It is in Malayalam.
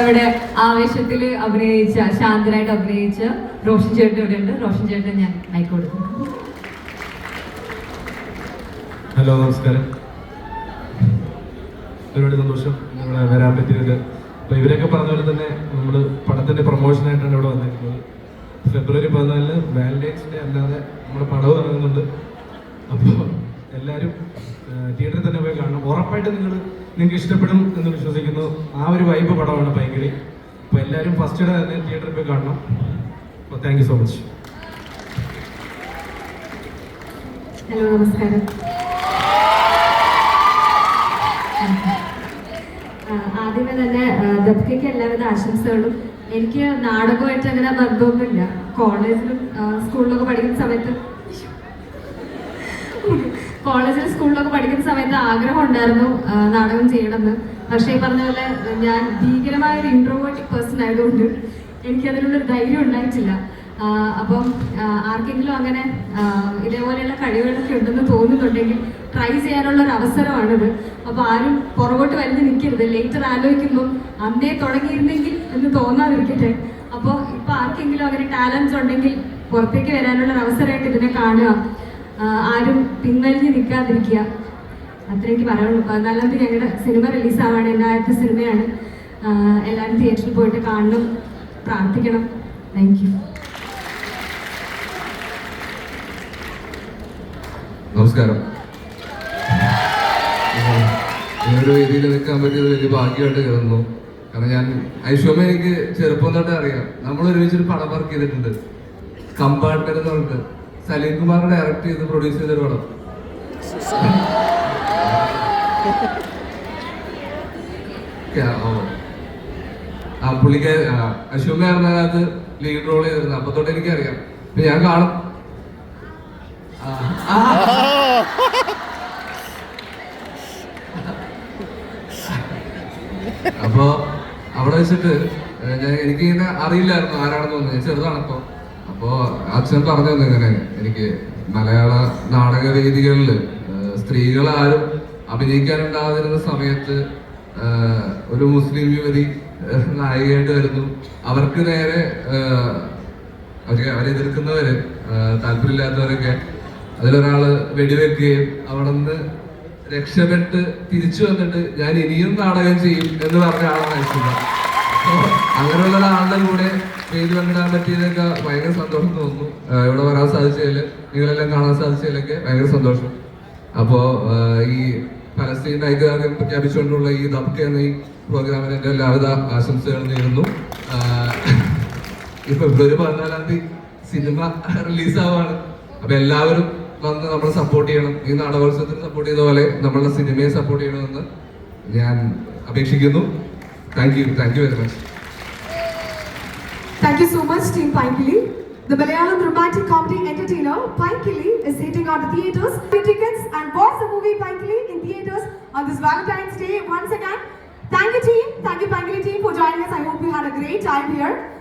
ഇവിടെ ആവേശത്തിൽ അഭിനയിച്ച ശാന്തനായിട്ട് അഭിനയിച്ച റോഷൻ ചേട്ടൻ ഇവിടെ ഉണ്ട് റോഷൻ ചേട്ടൻ ഞാൻ മൈക്ക് കൊടുക്കുന്നു ഹലോ നമസ്കാരം. ഒരുപാട് സന്തോഷം. ഇവിടെ വരാൻ പറ്റിയത് അപ്പൊ ഇവരൊക്കെ പറഞ്ഞ പോലെ തന്നെ നമ്മൾ പടത്തിന്റെ പ്രൊമോഷനായിട്ടാണ് ഇവിടെ വന്നിരിക്കുന്നത്. ഫെബ്രുവരി പതിനാലിന് വാലന്റൈൻസ് ഡേ അല്ലാതെ നമ്മുടെ പടവ് ഇറങ്ങുന്നുണ്ട്. അപ്പോൾ എല്ലാവരും തിയേറ്ററിൽ തന്നെ പോയി കാണണം. ഉറപ്പായിട്ട് നിങ്ങൾ നിങ്ങൾക്ക് ഇഷ്ടപ്പെടും എന്ന് വിശ്വസിക്കുന്നു. ആ ഒരു വൈബ് പടമാണ് ഭയങ്കര അപ്പോൾ എല്ലാവരും ഫസ്റ്റ് ഡേ തന്നെ തിയേറ്ററിൽ പോയി കാണണം. അപ്പോൾ താങ്ക് സോ മച്ച് ഹലോ നമസ്കാരം. ആദ്യമേ തന്നെ ദപ്കയ്ക്ക് എല്ലാവിധ ആശംസകളും. എനിക്ക് നാടകമായിട്ട് അങ്ങനെ ബന്ധമൊന്നുമില്ല. കോളേജിലും സ്കൂളിലൊക്കെ പഠിക്കുന്ന സമയത്ത് കോളേജിലും സ്കൂളിലൊക്കെ പഠിക്കുന്ന സമയത്ത് ആഗ്രഹം ഉണ്ടായിരുന്നു നാടകം ചെയ്യണമെന്ന്. പക്ഷേ പറഞ്ഞ പോലെ ഞാൻ ഭീകരമായ ഒരു ഇൻട്രോവേർട്ടിക് പേഴ്സൺ ആയതുകൊണ്ട് എനിക്കതിനുള്ളൊരു ധൈര്യം ഉണ്ടായിട്ടില്ല. അപ്പം ആർക്കെങ്കിലും അങ്ങനെ ഇതേപോലെയുള്ള കഴിവുകളൊക്കെ ഉണ്ടെന്ന് തോന്നുന്നുണ്ടെങ്കിൽ ട്രൈ ചെയ്യാനുള്ള ഒരു അവസരമാണിത്. അപ്പോൾ ആരും പുറകോട്ട് വലിഞ്ഞ് നിൽക്കരുത്. ലേറ്റർ ആലോചിക്കുമ്പോൾ അന്നേ തുടങ്ങിയിരുന്നെങ്കിൽ എന്ന് തോന്നാതിരിക്കട്ടെ. അപ്പോൾ ഇപ്പോൾ ആർക്കെങ്കിലും അങ്ങനെ ടാലൻസ് ഉണ്ടെങ്കിൽ പുറത്തേക്ക് വരാനുള്ള ഒരു അവസരമായിട്ട് ഇതിനെ കാണുക. ആരും പിൻവലിഞ്ഞ് നിൽക്കാതിരിക്കുക. അത്രേ എനിക്ക് പറയാനുള്ളൂ. പതിനാലാം തീയതി ഞങ്ങളുടെ സിനിമ റിലീസാവാണ്. എന്റെ ആദ്യത്തെ സിനിമയാണ് എല്ലാവരും തിയേറ്ററിൽ പോയിട്ട് കാണണം പ്രാർത്ഥിക്കണം. താങ്ക് യു നമസ്കാരം. ഒരു വേദിയിൽ നിൽക്കാൻ പറ്റിയത് വലിയ ഭാഗ്യമായിട്ട് കരുതുന്നു. കാരണം ഞാൻ ഐഷോമ എനിക്ക് ചെറുപ്പം തൊട്ടേ അറിയാം. നമ്മൾ ഒരുമിച്ചൊരു പടം വർക്ക് ചെയ്തിട്ടുണ്ട്. കമ്പാർട്ട്മെന്റ് എന്ന് പറഞ്ഞിട്ട്. സലീം കുമാർ ഡയറക്ട് ചെയ്ത് പ്രൊഡ്യൂസ് ചെയ്തൊരു പടം. ക്യാ- ഓ. ആ പുള്ളിക്ക് അശോക് അതിനകത്ത് ലീഡ് റോൾ ചെയ്തിരുന്നു. അപ്പൊ തൊട്ട് എനിക്കറിയാം. ഇപ്പൊ ഞാൻ കാണും. അപ്പോ അവിടെ വെച്ചിട്ട് എനിക്ക് ഇങ്ങനെ അറിയില്ലായിരുന്നു ആരാണെന്ന് തോന്നുന്നു. ഞാൻ ചെറുതാണപ്പോ. അപ്പോ അച്ഛൻ പറഞ്ഞു ഇങ്ങനെ എനിക്ക് മലയാള നാടക വേദികളിൽ സ്ത്രീകൾ ആരും അഭിനയിക്കാനുണ്ടാകുന്ന സമയത്ത് ഒരു മുസ്ലിം യുവതി നായികയായിട്ട് വരുന്നു. അവർക്ക് നേരെ അവർ എതിർക്കുന്നവര് താല്പര്യമില്ലാത്തവരൊക്കെ അതിലൊരാൾ വെടിവെക്കുകയും അവിടെ നിന്ന് രക്ഷപ്പെട്ട് തിരിച്ചു വന്നിട്ട് ഞാൻ ഇനിയും നാടകം ചെയ്യും എന്ന് പറഞ്ഞ ആളാണ് അങ്ങനെയുള്ള പേര് പങ്കിടാൻ പറ്റിയതൊക്കെ ഭയങ്കര സന്തോഷം തോന്നുന്നു. ഇവിടെ വരാൻ സാധിച്ചതിൽ നിങ്ങളെല്ലാം കാണാൻ സാധിച്ചതിലൊക്കെ ഭയങ്കര സന്തോഷം. അപ്പോൾ ഈ പലസ്തീൻ ഐക്യദാർഢ്യം പ്രഖ്യാപിച്ചുകൊണ്ടുള്ള ഈ ദബ്ക എന്ന ഈ പ്രോഗ്രാമിന് എന്റെ എല്ലാവിധ ആശംസകൾ നേരുന്നു. ഇപ്പൊ ഫെബ്രുവരി പതിനാലാം തീയതി സിനിമ റിലീസാവാണ്. അപ്പൊ എല്ലാവരും വന്ന് നമ്മളെ സപ്പോർട്ട് ചെയ്യണം. ഈ നാടകോത്സവത്തിന് സപ്പോർട്ട് ചെയ്ത പോലെ നമ്മളുടെ സിനിമയെ സപ്പോർട്ട് ചെയ്യണമെന്ന് ഞാൻ അപേക്ഷിക്കുന്നു. Thank you thank you very much Thank you so much, Team Pankili. The Malayalam romantic comedy entertainer Pankili is hitting on the theaters. Buy tickets and watch the movie Pankili in theaters on this Valentine's Day once again. Thank you, team. Thank you, Pankili team, for joining us. I hope you had a great time here.